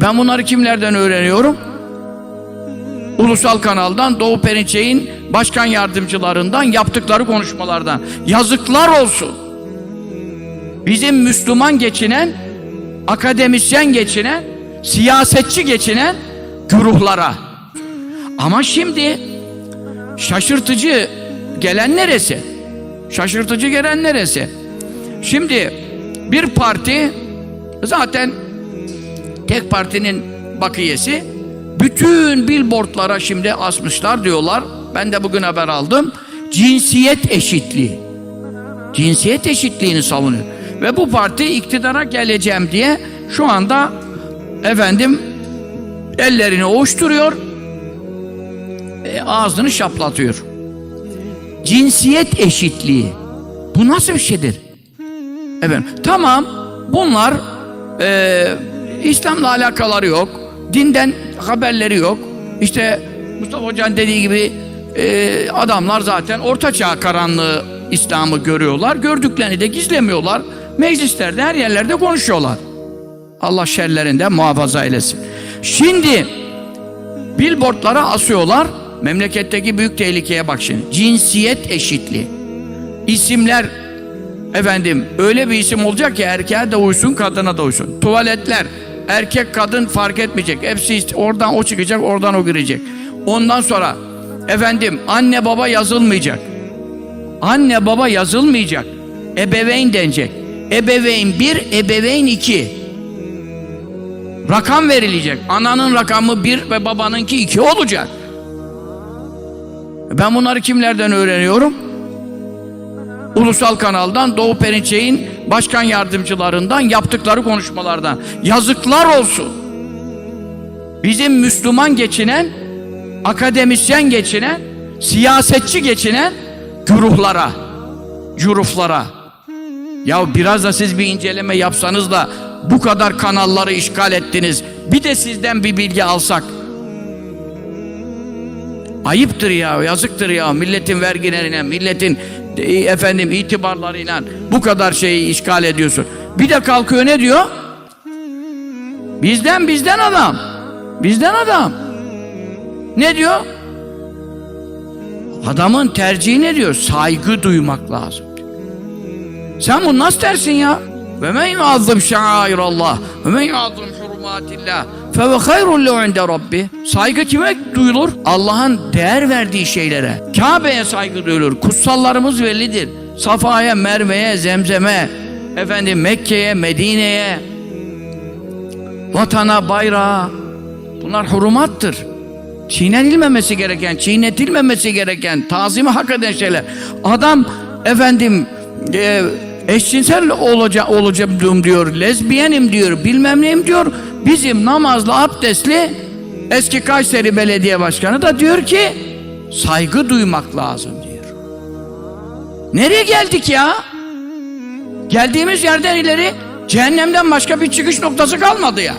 Ben bunları kimlerden öğreniyorum? Ulusal kanaldan Doğu Perinçek'in başkan yardımcılarından yaptıkları konuşmalardan. Yazıklar olsun. Bizim Müslüman geçinen, akademisyen geçinen, siyasetçi geçinen güruhlara. Ama şimdi şaşırtıcı gelen neresi? Şaşırtıcı gelen neresi? Şimdi bir parti zaten tek partinin bakiyesi bütün billboardlara şimdi asmışlar diyorlar. Ben de bugün haber aldım. Cinsiyet eşitliği. Cinsiyet eşitliğini savunuyor. Ve bu parti iktidara geleceğim diye şu anda efendim ellerini ovuşturuyor e, ağzını şaplatıyor. Cinsiyet eşitliği. Bu nasıl bir şeydir? Efendim, tamam bunlar e, İslam'la alakaları yok. Dinden haberleri yok. İşte Mustafa Hoca'nın dediği gibi e, adamlar zaten ortaçağ karanlığı İslam'ı görüyorlar. Gördüklerini de gizlemiyorlar. Meclislerde her yerlerde konuşuyorlar. Allah şerlerinden muhafaza eylesin. Şimdi billboardlara asıyorlar. Memleketteki büyük tehlikeye bak şimdi. Cinsiyet eşitliği. İsimler efendim öyle bir isim olacak ki erkeğe de uysun kadına da uysun. Tuvaletler erkek kadın fark etmeyecek. Hepsi işte oradan o çıkacak oradan o girecek. Ondan sonra efendim anne baba yazılmayacak. Anne baba yazılmayacak. Ebeveyn denecek. Ebeveyn bir, ebeveyn iki. Rakam verilecek. Ananın rakamı bir ve babanınki iki olacak. Ben bunları kimlerden öğreniyorum? Ulusal kanaldan Doğu Perinçek'in başkan yardımcılarından yaptıkları konuşmalardan. Yazıklar olsun. Bizim Müslüman geçinen, akademisyen geçinen, siyasetçi geçinen güruhlara, cüruflara. Ya biraz da siz bir inceleme yapsanız da bu kadar kanalları işgal ettiniz. Bir de sizden bir bilgi alsak. Ayıptır ya, yazıktır ya. Milletin vergilerine, milletin efendim itibarlarıyla bu kadar şeyi işgal ediyorsun. Bir de kalkıyor ne diyor? Bizden bizden adam. Bizden adam. Ne diyor? Adamın tercihi ne diyor? Saygı duymak lazım. Sen bunu nasıl dersin ya? Ve men yuazzım şairallah ve men yuazzım hurumatillah fe ve hayrun lehu inde rabbi. Saygı kime duyulur? Allah'ın değer verdiği şeylere. Kabe'ye saygı duyulur. Kutsallarımız bellidir. Safa'ya, Merve'ye, Zemzem'e, efendim Mekke'ye, Medine'ye, vatana, bayrağa. Bunlar hurumattır. Çiğnenilmemesi gereken, çiğnetilmemesi gereken, tazimi hak eden şeyler. Adam efendim e, eşcinsel olaca, olacağım diyor, lezbiyenim diyor, bilmem neyim diyor. Bizim namazlı, abdestli eski Kayseri Belediye Başkanı da diyor ki saygı duymak lazım diyor. Nereye geldik ya? Geldiğimiz yerden ileri cehennemden başka bir çıkış noktası kalmadı ya.